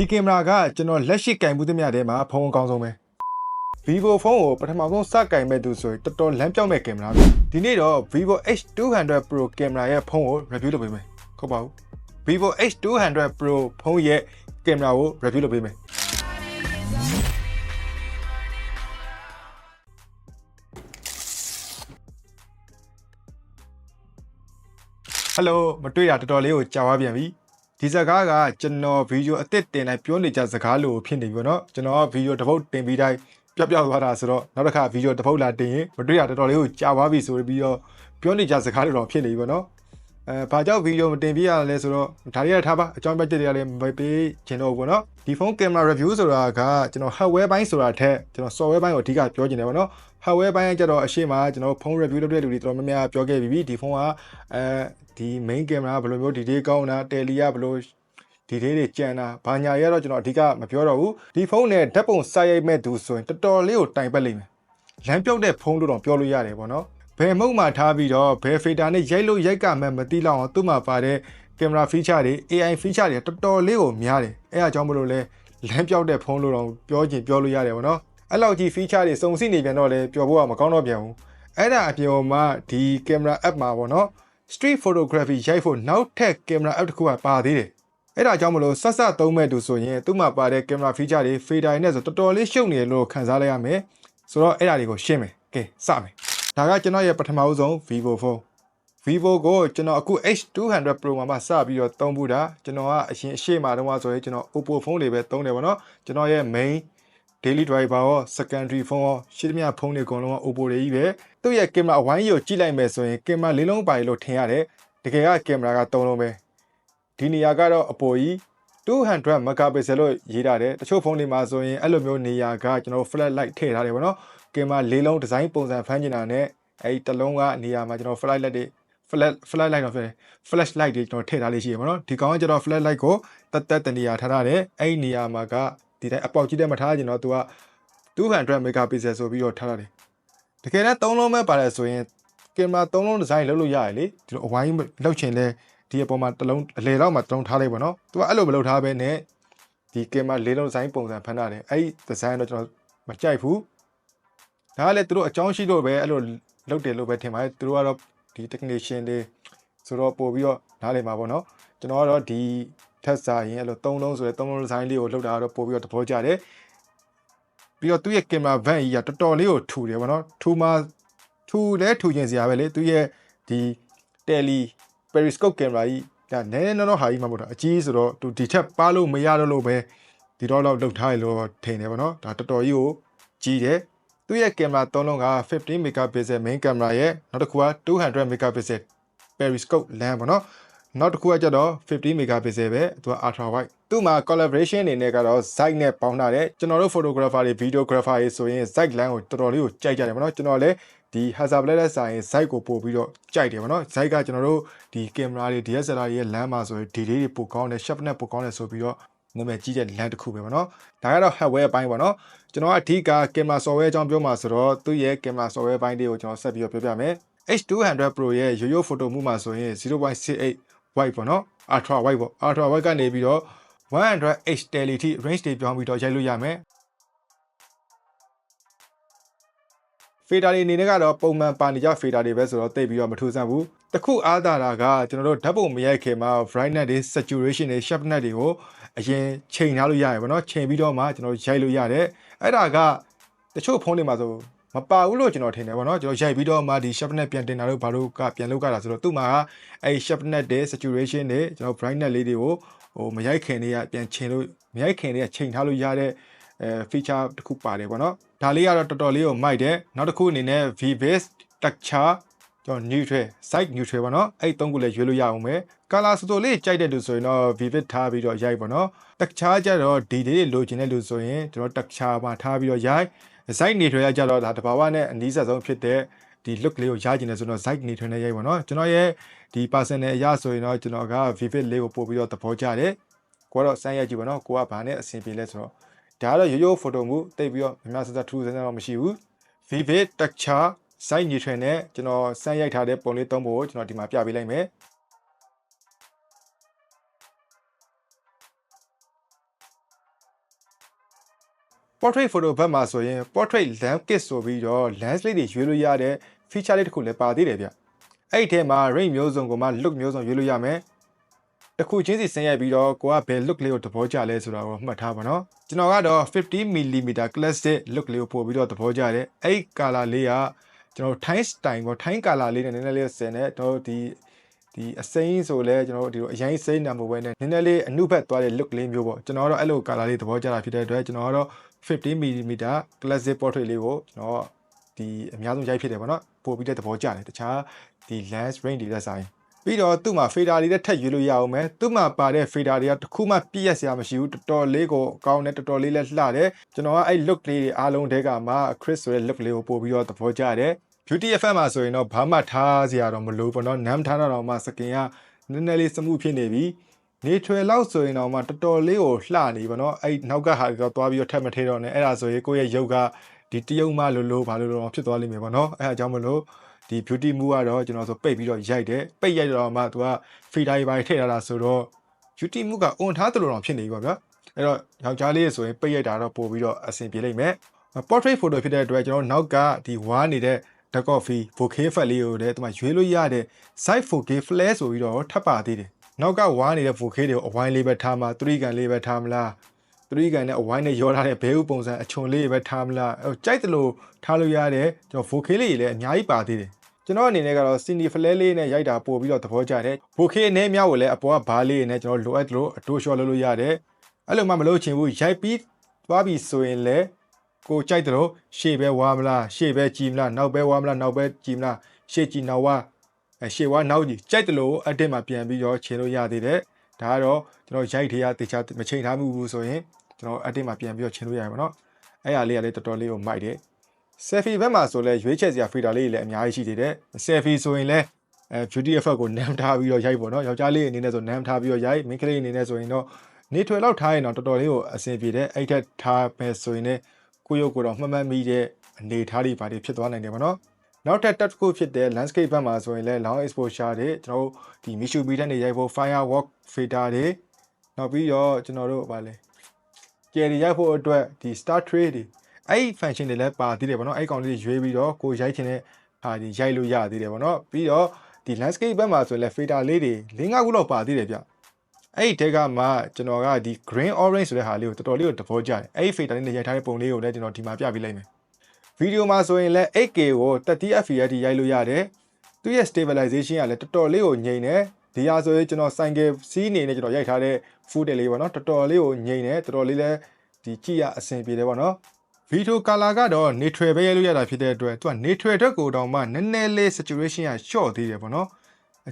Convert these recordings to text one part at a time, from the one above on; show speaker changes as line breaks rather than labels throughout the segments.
ဒီကင်မရာကကျွန်တော်လက်ရှိကင်မှုသမျှထဲမှာဖုန်းအကောင်းဆုံးပဲ Vivo ဖုန်းကိုပထမဆုံးစကင်မဲ့သူဆိုရင်တော်တော်လမ်းပြောင်းမဲ့ကင်မရာပဲဒီနေ့တော့ Vivo H200 Pro ကင်မရာရဲ့ဖုန်းကို review လုပ်ပေးမယ်ဟုတ်ပါဘူး Vivo H200 Pro ဖုန်းရဲ့ကင်မရာကို review လုပ်ပေးမယ်ဟယ်လိုမတွေ့တာတော်တော်လေးကိုကြာသွားပြန်ပြီ ဒီစကားကကျွန်တော်ဗီဒီယိုအသစ်တင်လိုက်ပြောနေကြစကားလိုဖြစ်နေပြီပေါ့နော်ကျွန်တော်ကဗီဒီယိုတစ်ပုတ်တင်ပြီးတိုင်းပျောက်ပျောက်သွားတာဆိုတော့နောက်တစ်ခါဗီဒီယိုတစ်ပုတ်လာတင်ရင်မတွေ့တာတော်တော်လေးကိုကြာသွားပြီဆိုပြီးတော့ပြောနေကြစကားလိုတော့ဖြစ်နေပြီပေါ့နော် အဲဘာကြောင့်ဗီဒီယိုမတင်ပြရလဲဆိုတော့ဒါတွေကထားပါအကြောင်းပြချက်တွေကလည်းမပေးချင်တော့ဘူးပေါ့နော်ဒီဖုန်းကင်မရာ review ဆိုတာကကျွန်တော် hardware ဘိုင်းဆိုတာထက်ကျွန်တော် software ဘိုင်းကိုအဓိကပြောချင်တယ်ပေါ့နော် hardware ဘိုင်းကကျတော့အရှိမကျွန်တော်ဖုန်း review လုပ်တဲ့လူတွေတော်တော်များများပြောခဲ့ပြီးပြီဒီဖုန်းကအဲဒီ main camera ဘယ်လိုမျိုးဒီသေးကောင်းတာ tele ကဘယ်လိုဒီသေးတွေကြံတာဘာညာရတော့ကျွန်တော်အဓိကမပြောတော့ဘူးဒီဖုန်းနဲ့ဓာတ်ပုံစာရိုက်မဲ့သူဆိုရင်တော်တော်လေးကိုတိုင်ပတ်လိမ့်မယ်လမ်းပြောက်တဲ့ဖုန်းလို့တော့ပြောလို့ရတယ်ပေါ့နော် ဘယ်မုံမှာထားပြီးတော့ဘယ် filter နဲ့ရိုက်လို့ရိုက်ကမှမသိလောက်အောင်သူ့မှာပါတဲ့ camera feature တွေ AI feature တွေတော်တော်လေးကိုများတယ်အဲအကြောင်းမလို့လဲလမ်းပြောက်တဲ့ဖုန်းလို့တော့ပြောချင်ပြောလို့ရတယ်ပေါ့နော်အဲ့လောက်ကြီး feature တွေစုံစည်းနေပြန်တော့လဲပျော်ဖို့ကမကောင်းတော့ပြန်ဘူးအဲ့ဒါအပြင်မှာဒီ camera app မှာပေါ့နော် street photography ရိုက်ဖို့နောက်ထပ် camera app တစ်ခုကပါသေးတယ်အဲ့ဒါကြောင့်မလို့ဆက်ဆက်သုံးမဲ့သူဆိုရင်သူ့မှာပါတဲ့ camera feature တွေ fader တွေနဲ့ဆိုတော်တော်လေးရှုပ်နေတယ်လို့ခံစားလိုက်ရမယ်ဆိုတော့အဲ့ဒါတွေကိုရှင်းမယ်ကဲစမယ် ဒါကကျွန်တော်ရဲ့ပထမဦးဆုံး Vivo phone Vivo ကိုကျွန်တော်အခု H200 Pro မှာမှစပြီးတော့သုံးဘူးတာကျွန်တော်ကအရင်အရှိမတုန်းကဆိုရင်ကျွန်တော် Oppo phone တွေပဲသုံးတယ်ဗောနော်ကျွန်တော်ရဲ့ main daily driver ရော secondary phone ရောရှင်းသမျှဖုန်းတွေအကုန်လုံးက Oppo တွေကြီးပဲသူ့ရဲ့ကင်မရာအဝိုင်းကြီးကိုကြည့်လိုက်မယ်ဆိုရင်ကင်မရာလေးလုံးပါလို့ထင်ရတယ်တကယ်ကကင်မရာက၃လုံးပဲဒီနေရာကတော့အပေါ်ကြီး200 megapixel လို့ရေးထားတယ်တချို့ဖုန်းတွေမှာဆိုရင်အဲ့လိုမျိုးနေရာကကျွန်တော် flash light ထည့်ထားတယ်ဗောနော် ကင်မရာလေးလုံးဒီဇိုင်းပုံစံဖမ်းကျင်တာနဲ့အဲ့ဒီတစ်လုံးကနေရာမှာကျွန်တော် flash light တွေ flash flash light တော့ဖြစ်တယ် flash light တွေကျွန်တော်ထည့်ထားလေးရှိရပါတော့ဒီကောင်ကကျတော့ flash light ကိုတက်တက်တနေရာထားထားတယ်အဲ့ဒီနေရာမှာကဒီတိုင်းအပေါက်ကြီးတဲ့မထားကျင်တော့သူက200 megapixel ဆိုပြီးတော့ထားထားတယ်တကယ်တော့သုံးလုံးပဲပါတယ်ဆိုရင်ကင်မရာသုံးလုံးဒီဇိုင်းလုပ်လို့ရတယ်လေဒီလိုအဝိုင်းလောက်ချင်လဲဒီအပေါ်မှာတစ်လုံးအလေတော့မှတစ်လုံးထားလိုက်ပါတော့သူကအဲ့လိုမလုပ်ထားဘဲနဲ့ဒီကင်မရာလေးလုံးဒီဇိုင်းပုံစံဖန်ထားတယ်အဲ့ဒီဒီဇိုင်းတော့ကျွန်တော်မကြိုက်ဘူး ဒါကလည်းသူတို့အကြောင်းရှိလို့ပဲအဲ့လိုလုပ်တယ်လို့ပဲထင်ပါတယ်သူတို့ကတော့ဒီ technician တွေဆိုတော့ပို့ပြီးတော့နားလည်မှာပေါ့နော်ကျွန်တော်ကတော့ဒီထက်စာရင်အဲ့လို၃လုံးဆိုရဲ၃လုံးဒီဇိုင်းလေးကိုလုပ်တာကတော့ပို့ပြီးတော့သဘောကျတယ်ပြီးတော့သူ့ရဲ့ကင်မရာဗန်ကြီးကတော်တော်လေးကိုထူတယ်ပေါ့နော်ထူမှထူလဲထူခြင်းစရာပဲလေသူ့ရဲ့ဒီ tele periscope ကင်မရာကြီးဒါနည်းနည်းနော်နော်ဟာကြီးမှမဟုတ်တာအကြီးဆိုတော့သူဒီထက်ပါလို့မရတော့လို့ပဲဒီတော့တော့လောက်ထားရလို့ထင်တယ်ပေါ့နော်ဒါတော်တော်ကြီးကိုကြီးတယ် သူ့ရဲ့ကင်မရာသုံးလုံးက15 megapixel main camera ရဲ့နောက်တစ်ခုက200 megapixel periscope lens ပေါ့နော်နောက်တစ်ခုကကျတော့50 megapixel ပဲသူက ultra wide သူ့မှာ collaboration အနေနဲ့ကတော့ Zeiss နဲ့ပေါင်းထားတယ်ကျွန်တော်တို့ photographer တွေ videographer တွေဆိုရင် Zeiss lens ကိုတော်တော်လေးကိုကြိုက်ကြတယ်ပေါ့နော်ကျွန်တော်လည်းဒီ Hasselblad နဲ့ဆိုင် Zeiss ကိုပို့ပြီးတော့ကြိုက်တယ်ပေါ့နော် Zeiss ကကျွန်တော်တို့ဒီကင်မရာတွေ DSLR တွေရဲ့ lens မှာဆိုရင်ဒီလေးတွေပိုကောင်းတယ် sharpness ပိုကောင်းတယ်ဆိုပြီးတော့ နာမည်ကြီးတဲ့ lens တစ်ခုပဲပေါ့နော်ဒါကတော့ hardware အပိုင်းပေါ့နော်ကျွန်တော်ကအဓိကကင်မရာ software အကြောင်းပြောမှာဆိုတော့သူ့ရဲ့ကင်မရာ software ဘိုင်းလေးကိုကျွန်တော်ဆက်ပြီးတော့ပြောပြမယ် H200 Pro ရဲ့ရိုးရိုး photo မှုမှာဆိုရင်0.68 wide ပေါ့နော် ultra wide ပေါ့ ultra wide ကနေပြီးတော့100 h tele ထိ range တွေပြောင်းပြီးတော့ရိုက်လို့ရမယ် fader တွေအနေနဲ့ကတော့ပုံမှန်ပါနေကြ fader တွေပဲဆိုတော့တိတ်ပြီးတော့မထူးဆန်းဘူးတခုအားသာတာကကျွန်တော်တို့ဓာတ်ပုံမရိုက်ခင်မှာ brightness တွေ saturation တွေ sharpness တွေကိုအရင်ချိန်ထားလို့ရတယ်ဗောနော်ချိန်ပြီးတော့မှကျွန်တော်ရိုက်လို့ရတယ်အဲ့ဒါကတချို့ဖုန်းတွေမှာဆိုမပါဘူးလို့ကျွန်တော်ထင်တယ်ဗောနော်ကျွန်တော်ရိုက်ပြီးတော့မှဒီ sharpness ပြန်တင်တာလို့ဘာလို့ကပြန်လုပ်ကြတာဆိုတော့သူ့မှာအဲ့ sharpness တွေ saturation တွေကျွန်တော် brightness လေးတွေကိုဟိုမရိုက်ခင်တွေကပြန်ချိန်လို့မရိုက်ခင်တွေကချိန်ထားလို့ရတဲ့အဲ feature တစ်ခုပါတယ်ဗောနော် ဒါလေးကတော့တော်တော်လေးကိုမိုက်တယ်နောက်တစ်ခုအနေနဲ့ VBase texture ကျွန်တော် neutral site neutral ပေါ့နော်အဲ့သုံးခုလည်းရွေးလို့ရအောင်ပဲ color ဆိုတော့လေးကြိုက်တဲ့လူဆိုရင်တော့ vivid ထားပြီးတော့ရိုက်ပေါ့နော် texture ကြတော့ဒီလေးလိုချင်တဲ့လူဆိုရင်ကျွန်တော် texture မှာထားပြီးတော့ရိုက် site neutral ရကြတော့ဒါတဘာဝနဲ့အနည်းဆက်ဆုံးဖြစ်တဲ့ဒီ look လေးကိုရကျင်တယ်ဆိုတော့ site neutral နဲ့ရိုက်ပေါ့နော်ကျွန်တော်ရဲ့ဒီ personal အရဆိုရင်တော့ကျွန်တော်က vivid လေးကိုပို့ပြီးတော့သဘောကျတယ်ကိုကတော့စမ်းရိုက်ကြည့်ပါတော့ကိုကဘာနဲ့အဆင်ပြေလဲဆိုတော့ ဒါကတော့ရိုးရိုး photo မှုတိတ်ပြီးတော့များများဆဆထူးဆန်းဆန်းတော့မရှိဘူး vivid texture site neutral နဲ့ကျွန်တော်စမ်းရိုက်ထားတဲ့ပုံလေးသုံးဖို့ကျွန်တော်ဒီမှာပြပေးလိုက်မယ် portrait photo ဘက်မှာဆိုရင် portrait landscape ဆိုပြီးတော့ landscape တွေရွေးလို့ရတဲ့ feature လေးတစ်ခုလည်းပါသေးတယ်ဗျအဲ့ဒီထဲမှာ range မျိုးစုံကိုမှ look မျိုးစုံရွေးလို့ရမယ် တစ်ခုချင်းစီဆင်းရိုက်ပြီးတော့ကိုကဘယ် look လေးကိုသဘောကျလဲဆိုတာကိုမှတ်ထားပါနော်ကျွန်တော်ကတော့ 50mm classic look လေးကိုပို့ပြီးတော့သဘောကျတယ်အဲ့ဒီ color လေးကကျွန်တော် Thai style ပေါ့ Thai color လေးနဲ့နည်းနည်းလေးဆင်တယ်တော့ဒီဒီအစိမ်းဆိုလဲကျွန်တော်တို့ဒီလိုအရင်စိမ်းနာမပဲနဲ့နည်းနည်းလေးအနုဘက်သွားတဲ့ look လေးမျိုးပေါ့ကျွန်တော်ကတော့အဲ့လို color လေးသဘောကျတာဖြစ်တဲ့အတွက်ကျွန်တော်ကတော့ 50mm classic portrait လေးကိုကျွန်တော်ဒီအများဆုံးရိုက်ဖြစ်တယ်ပေါ့နော်ပို့ပြီးတဲ့သဘောကျတယ်တခြားဒီ lens range တွေလက်ဆိုင် ပြီးတော့သူ့မှာ fader လေးနဲ့ထပ်ရွေးလို့ရအောင်မယ်သူ့မှာပါတဲ့ fader တွေကတစ်ခုမှပြည့်ရစရာမရှိဘူးတော်တော်လေးကိုကောင်းတယ်တော်တော်လေးလည်းလှတယ်ကျွန်တော်ကအဲ့ look လေးတွေအားလုံးတဲကမှ Chris ဆိုတဲ့ look လေးကိုပို့ပြီးတော့သဘောကျတယ် Beauty FM မှာဆိုရင်တော့ဘာမှထားစရာတော့မလိုဘူးပေါ့နော်နမ်းထားတော့မှစကင်ကနည်းနည်းလေးစမှုဖြစ်နေပြီနေထွယ်လောက်ဆိုရင်တော့မှတော်တော်လေးကိုလှနေပါတော့အဲ့နောက်ကဟာတော့သွားပြီးတော့ထပ်မထဲတော့နဲ့အဲ့ဒါဆိုရင်ကိုယ့်ရဲ့ရုပ်ကဒီတယုံမလိုလိုဘာလို့လို့ဖြစ်သွားလိမ့်မယ်ပေါ့နော်အဲ့ဒါကြောင့်မလို့ ဒီ beauty move ကတော့ကျွန်တော်ဆိုပိတ်ပြီးတော့ရိုက်တယ်ပိတ်ရိုက်တော့မှသူက feeder ပိုင်းထည့်ထားတာဆိုတော့ beauty move ကအွန်ထားသလိုတော့ဖြစ်နေပြီပေါ့ဗျာအဲ့တော့ယောက်ျားလေးဆိုရင်ပိတ်ရိုက်တာတော့ပို့ပြီးတော့အဆင်ပြေလိမ့်မယ် portrait photo ဖြစ်တဲ့အတွက်ကျွန်တော်နောက်ကဒီဝါနေတဲ့ the coffee bouquet effect လေးကိုလည်းဒီမှာရွေးလို့ရတဲ့ side bouquet flare ဆိုပြီးတော့ထပ်ပါသေးတယ်နောက်ကဝါနေတဲ့ bouquet တွေကိုအဝိုင်းလေးပဲထားမှာ3ကန်လေးပဲထားမလား3ကန်နဲ့အဝိုင်းနဲ့ရောထားတဲ့ဘဲဥပုံစံအချွန်လေးပဲထားမလားအဲကြိုက်တယ်လို့ထားလို့ရတဲ့ကျွန်တော် bouquet လေးတွေလည်းအများကြီးပါသေးတယ် ကျွန်တော်အနေနဲ့ကတော့ Cindy Flare လေးနဲ့ရိုက်တာပို့ပြီးတော့သဘောကျတယ်။ bouquet အနေမြောက်ကိုလည်းအပေါ်ကဘားလေးနဲ့ကျွန်တော်လိုအပ်သလိုအတိုးလျှော့လုပ်လို့ရတယ်။အဲ့လိုမှမလုပ်ချင်ဘူးရိုက်ပြီးသွားပြီဆိုရင်လည်းကိုကြိုက်တယ်လို့ရှေ့ပဲဝါမလားရှေ့ပဲကြည်မလားနောက်ပဲဝါမလားနောက်ပဲကြည်မလားရှေ့ကြည်နောက်ဝါအဲရှေ့ဝါနောက်ကြည်ကြိုက်တယ်လို့အတက်မှာပြန်ပြီးတော့ခြေလို့ရသေးတယ်။ဒါကတော့ကျွန်တော်ရိုက်ထေးရတေချာမချိန်ထားမှုဘူးဆိုရင်ကျွန်တော်အတက်မှာပြန်ပြီးတော့ခြေလို့ရတယ်ပေါ့နော်။အဲ့ဟာလေးကလည်းတော်တော်လေးကိုမိုက်တယ်။ selfie ဘက်မှာဆိုလဲရွေးချက်စရာ filter လေးတွေလည်းအများကြီးရှိသေးတယ် selfie ဆိုရင်လည်းအဲ beauty effect ကိုနမ်းထားပြီးတော့ရိုက်ပေါ့နော်ယောက်ျားလေးအနေနဲ့ဆိုနမ်းထားပြီးတော့ရိုက်မိန်းကလေးအနေနဲ့ဆိုရင်တော့နေထွေလောက်ထားရင်တော့တော်တော်လေးကိုအဆင်ပြေတယ်အဲ့ထက်ထားမယ်ဆိုရင်လည်းကိုရုပ်ကိုတော့မှတ်မှတ်မိတဲ့အနေထားတွေပါတွေဖြစ်သွားနိုင်တယ်ပေါ့နော်နောက်ထပ် tab တစ်ခုဖြစ်တဲ့ landscape ဘက်မှာဆိုရင်လည်း long exposure တွေကျွန်တော်တို့ဒီ Mitsubishi နဲ့ရိုက်ဖို့ firewalk filter တွေနောက်ပြီးတော့ကျွန်တော်တို့ဗာလဲကျယ်ရီရိုက်ဖို့အတွက်ဒီ star tray တွေ အဲ့ဒီ function တွေလည်းပါသေးတယ်ပေါ့နော်အဲ့ကောင်လေးရွေးပြီးတော့ကိုရိုက်ချင်တဲ့ဟာဒီရိုက်လို့ရသေးတယ်ပေါ့နော်ပြီးတော့ဒီ landscape ဘက်မှာဆိုရင်လည်း filter လေးတွေ၄၅ခုလောက်ပါသေးတယ်ဗျအဲ့ဒီတဲကမှကျွန်တော်ကဒီ green orange ဆိုတဲ့ဟာလေးကိုတော်တော်လေးကိုသဘောကျတယ်အဲ့ဒီ filter လေးနဲ့ရိုက်ထားတဲ့ပုံလေးကိုလည်းကျွန်တော်ဒီမှာပြပေးလိုက်မယ်ဗီဒီယိုမှာဆိုရင်လည်း 8K ကို 30fps ရိုက်လို့ရတယ်သူရဲ့ stabilization ကလည်းတော်တော်လေးကိုငြိမ်တယ်ဒီဟာဆိုရင်ကျွန်တော် cycle စီးနေနဲ့ကျွန်တော်ရိုက်ထားတဲ့ footage လေးပေါ့နော်တော်တော်လေးကိုငြိမ်တယ်တော်တော်လေးလည်းဒီကြည့်ရအဆင်ပြေတယ်ပေါ့နော် ဗီဒီယိုကာလာကတော့ neutral ပဲရိုက်လို့ရတာဖြစ်တဲ့အတွက်သူက neutral အတွက်ကိုတောင်မှနည်းနည်းလေး saturation က short သေးတယ်ပေါ့နော်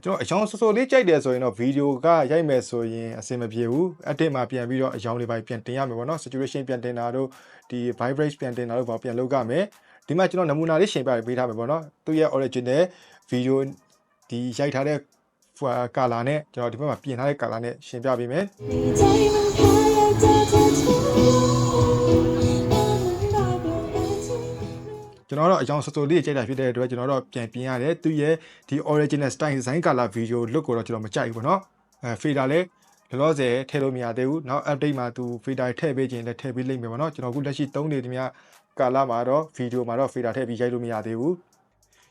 ကျွန်တော်အယောင်စိုးစိုးလေးကြိုက်တယ်ဆိုရင်တော့ဗီဒီယိုကရိုက်မယ်ဆိုရင်အဆင်မပြေဘူးအတစ်မှာပြန်ပြီးတော့အယောင်လေးပိုင်းပြန်တင်ရမယ်ပေါ့နော် saturation ပြန်တင်တာတို့ဒီ vibrate ပြန်တင်တာတို့ဘာပြန်လုပ်ရမယ်ဒီမှာကျွန်တော်နမူနာလေးရှင်းပြပေးထားမယ်ပေါ့နော်သူရဲ့ original video ဒီရိုက်ထားတဲ့ကာလာနဲ့ကျွန်တော်ဒီဘက်မှာပြင်ထားတဲ့ကာလာနဲ့ရှင်းပြပေးမယ် ကျွန်တော်တော့အကြောင်းစတိုလေးကြိုက်တာဖြစ်တဲ့အတွက်ကျွန်တော်တော့ပြန်ပြင်ရတယ်သူရဲ့ဒီ original style design color video look ကိုတော့ကျွန်တော်မကြိုက်ဘူးပေါ့နော်အဲ fader လည်းလောလောဆယ်ထည့်လို့မရသေးဘူးနောက် update မှာသူ fader ထည့်ပေးခြင်းလည်းထည့်ပေးလိမ့်မယ်ပေါ့နော်ကျွန်တော်အခုလက်ရှိသုံးနေသမျှကာလာမှာတော့ဗီဒီယိုမှာတော့ fader ထည့်ပြီးရိုက်လို့မရသေးဘူး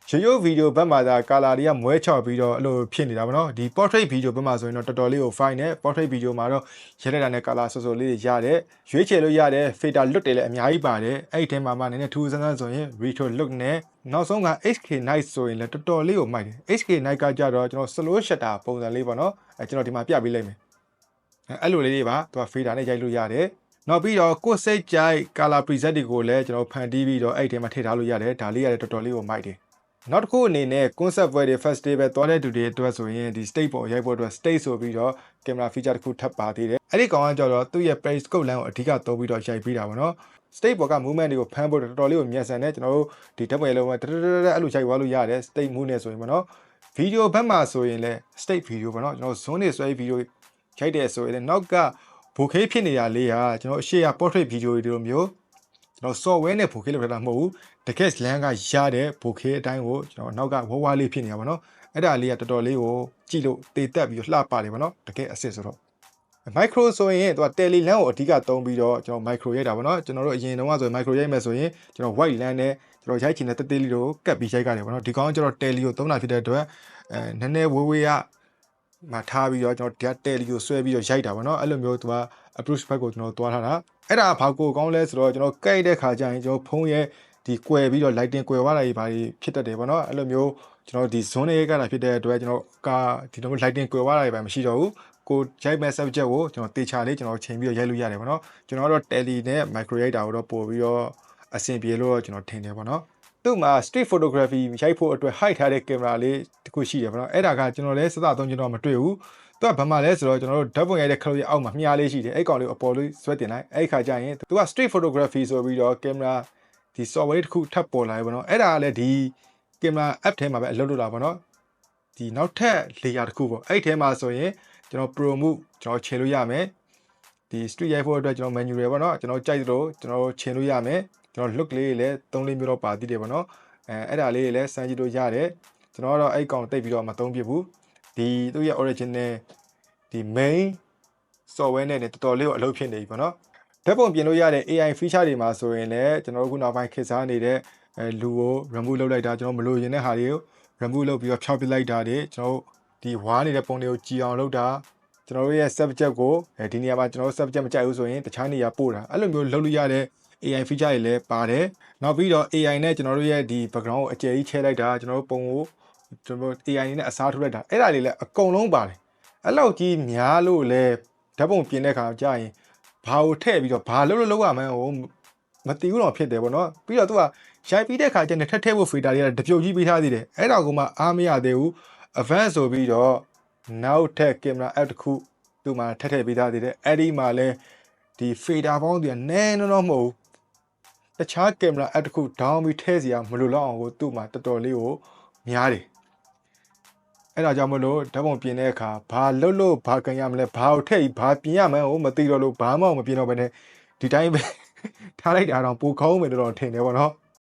ရိုးရိုးဗီဒီယိုဘက်မှာသာကာလာတွေကမွဲချော့ပြီးတော့အဲ့လိုဖြစ်နေတာပေါ့နော်ဒီ portrait video ဘက်မှာဆိုရင်တော့တော်တော်လေးကို fine နဲ့ portrait video မှာတော့ရဲလက်တာနဲ့ကာလာဆော်ဆော်လေးတွေရတယ်ရွေးချယ်လို့ရတယ် fader look တွေလည်းအများကြီးပါတယ်အဲ့ဒီထဲမှာမှနည်းနည်းထူးဆန်းဆန်းဆိုရင် retro look နဲ့နောက်ဆုံးက HK night ဆိုရင်လည်းတော်တော်လေးကိုမိုက်တယ် HK night ကကြတော့ကျွန်တော် slow shutter ပုံစံလေးပေါ့နော်အဲကျွန်တော်ဒီမှာပြပေးလိုက်မယ်အဲ့လိုလေးတွေပါသူက fader နဲ့ရိုက်လို့ရတယ်နောက်ပြီးတော့ကိုယ်စိတ်ကြိုက် color preset တွေကိုလည်းကျွန်တော်ဖန်တီးပြီးတော့အဲ့ဒီထဲမှာထည့်ထားလို့ရတယ်ဒါလေးရတယ်တော်တော်လေးကိုမိုက်တယ် နောက်တစ်ခုအနေနဲ့ concept ပွဲတွေ festival သွားတဲ့သူတွေအတွက်ဆိုရင်ဒီ state ပေါ်ရိုက်ဖို့အတွက် state ဆိုပြီးတော့ camera feature တစ်ခုထပ်ပါသေးတယ်အဲ့ဒီကောင်ကကြတော့သူ့ရဲ့ periscope lens ကိုအဓိကသုံးပြီးတော့ရိုက်ပေးတာပေါ့နော် state ပေါ်က movement တွေကိုဖမ်းဖို့တော်တော်လေးကိုမြန်ဆန်တယ်ကျွန်တော်တို့ဒီဓာတ်ပွဲလုံးမှာတရရရအဲ့လိုရိုက်သွားလို့ရတယ် state move နဲ့ဆိုရင်ပေါ့နော် video ဘက်မှာဆိုရင်လည်း state video ပေါ့နော်ကျွန်တော် zone တွေဆွဲ video ရိုက်တယ်ဆိုရင်လည်းနောက်ကဘိုခေးဖြစ်နေတာလေးကကျွန်တော်အရှိရ portrait video တွေလိုမျိုး ကျွန်တော် software နဲ့ဘိုခေးလောက်တာမဟုတ်ဘူးတကယ်လမ်းကရတဲ့ဘိုခေးအတိုင်းကိုကျွန်တော်နောက်ကဝဝလေးဖြစ်နေတာပါနော်အဲ့ဒါလေးကတော်တော်လေးကိုကြည့်လို့တေတက်ပြီးလှပါတယ်ပါနော်တကယ်အစ်စ်ဆိုတော့ micro ဆိုရင်သူက tele LAN ကိုအဓိကသုံးပြီးတော့ကျွန်တော် micro ရိုက်တာပေါ့နော်ကျွန်တော်တို့အရင်တုန်းကဆိုရင် micro ရိုက်မယ်ဆိုရင်ကျွန်တော် white LAN နဲ့ကျွန်တော်ရိုက်ချင်တဲ့တက်သေးလေးကိုကတ်ပြီးရိုက်ကြတယ်ပေါ့နော်ဒီကောင်ကကျွန်တော် tele ကိုသုံးတာဖြစ်တဲ့အတွက်အဲနည်းနည်းဝေးဝေးရမှာထားပြီးတော့ကျွန်တော်ဒီက tele ကိုဆွဲပြီးတော့ရိုက်တာပေါ့နော်အဲ့လိုမျိုးသူက approach back ကိုကျွန်တော်သွားထားတာ အဲ့ဒါဘာကိုကောင်းလဲဆိုတော့ကျွန်တော်ကြိုက်တဲ့ခါကျရင်ကျွန်တော်ဖုန်းရဲ့ဒီကွယ်ပြီးတော့ lighting ကွယ်သွားတာကြီးဘာတွေဖြစ်တတ်တယ်ပေါ့နော်အဲ့လိုမျိုးကျွန်တော်ဒီ zone တွေကတာဖြစ်တဲ့အတွက်ကျွန်တော်ကာဒီလိုမျိုး lighting ကွယ်သွားတာကြီးဘာမရှိတော့ဘူးကိုရိုက်မဲ့ subject ကိုကျွန်တော်တေချာလေးကျွန်တော်ချိန်ပြီးတော့ရိုက်လို့ရတယ်ပေါ့နော်ကျွန်တော်ကတော့ tele နဲ့ micro ရိုက်တာကိုတော့ပို့ပြီးတော့အဆင်ပြေလို့တော့ကျွန်တော်ထင်တယ်ပေါ့နော်သူ့မှာ street photography ရိုက်ဖို့အတွက် hide ထားတဲ့ကင်မရာလေးတစ်ခုရှိတယ်ပေါ့နော်အဲ့ဒါကကျွန်တော်လည်းစသသုံးကျွန်တော်မတွေ့ဘူး သူကဘာမှလဲဆိုတော့ကျွန်တော်တို့ဓာတ်ပုံရိုက်တဲ့ခလုတ်ရဲ့အောက်မှာမြားလေးရှိတယ်အဲ့ကောင်လေးကိုအပေါ်လေးဆွဲတင်လိုက်အဲ့ခါကျရင်သူက street photography ဆိုပြီးတော့ကင်မရာဒီ software တစ်ခုထပ်ပေါ်လာပြီပေါ့နော်အဲ့ဒါကလည်းဒီကင်မရာ app ထဲမှာပဲအလုပ်လုပ်တာပေါ့နော်ဒီနောက်ထပ် layer တစ်ခုပေါ့အဲ့ထဲမှာဆိုရင်ကျွန်တော် promote ကျွန်တော်ခြေလို့ရမယ်ဒီ street ရိုက်ဖို့အတွက်ကျွန်တော် menu တွေပေါ့နော်ကျွန်တော်ကြိုက်သလိုကျွန်တော်ခြေလို့ရမယ်ကျွန်တော် look လေးလည်း၃လေးမျိုးတော့ပါသေးတယ်ပေါ့နော်အဲအဲ့ဒါလေးလည်းစမ်းကြည့်လို့ရတယ်ကျွန်တော်ကတော့အဲ့ကောင်တိတ်ပြီးတော့မသုံးပြဘူး ဒီသူ့ရဲ့ original ဒီ main software နဲ့တော်တော်လေးကိုအလုပ်ဖြစ်နေပြီပေါ့နော်ဓာတ်ပုံပြင်လို့ရတဲ့ AI feature တွေမှာဆိုရင်လည်းကျွန်တော်တို့ခုနောက်ပိုင်းခေတ်စားနေတဲ့အဲလူကို remove လုပ်လိုက်တာကျွန်တော်မလို့ရင်တဲ့ဟာတွေကို remove လုပ်ပြီးတော့ဖျောက်ပစ်လိုက်တာတွေကျွန်တော်တို့ဒီဝါနေတဲ့ပုံတွေကိုကြည်အောင်လုပ်တာကျွန်တော်တို့ရဲ့ subject ကိုအဲဒီနေရာမှာကျွန်တော်တို့ subject မကြိုက်ဘူးဆိုရင်တခြားနေရာပို့တာအဲ့လိုမျိုးလုပ်လို့ရတဲ့ AI feature တွေလည်းပါတယ်နောက်ပြီးတော့ AI နဲ့ကျွန်တော်တို့ရဲ့ဒီ background ကိုအကျယ်ကြီးချဲလိုက်တာကျွန်တော်တို့ပုံကို ကျွန်တော်တို့ AI နဲ့အစားထိုးလိုက်တာအဲ့ဒါတွေလည်းအကုန်လုံးပါတယ်အဲ့လောက်ကြီးများလို့လည်းဓာတ်ပုံပြင်တဲ့ခါကြာရင်ဘာကိုထည့်ပြီးတော့ဘာလုပ်လို့လုပ်ရမှန်းဟိုမသိဘူးတော့ဖြစ်တယ်ပေါ့နော်ပြီးတော့သူကရိုက်ပြီးတဲ့ခါကျရင်ထက်ထည့်ဖို့ filter တွေကတပြုတ်ကြီးပေးထားသေးတယ်အဲ့ဒါကမှအားမရသေးဘူး advance ဆိုပြီးတော့နောက်ထပ် camera app တစ်ခုသူ့မှာထည့်ထည့်ပေးထားသေးတယ်အဲ့ဒီမှာလဲဒီ fader ပေါင်းတွေကနည်းနည်းတော့မဟုတ်ဘူးတခြား camera app တစ်ခု down ပြီးထည့်စီရမလို့တော့အောင်ကိုသူ့မှာတော်တော်လေးကိုများတယ် အဲ့ဒါကြောင့်မလို့ဓာတ်ပုံပြင်တဲ့အခါဘာလှုပ်လို့ဘာကန်ရမလဲဘာကိုထည့်ပြီးဘာပြင်ရမှန်းကိုမသိတော့လို့ဘာမှမပြင်တော့ဘဲနဲ့ဒီတိုင်းပဲထားလိုက်တာတော့ပိုကောင်းမယ်လို့တော့ထင်တယ်ပေါ့နော်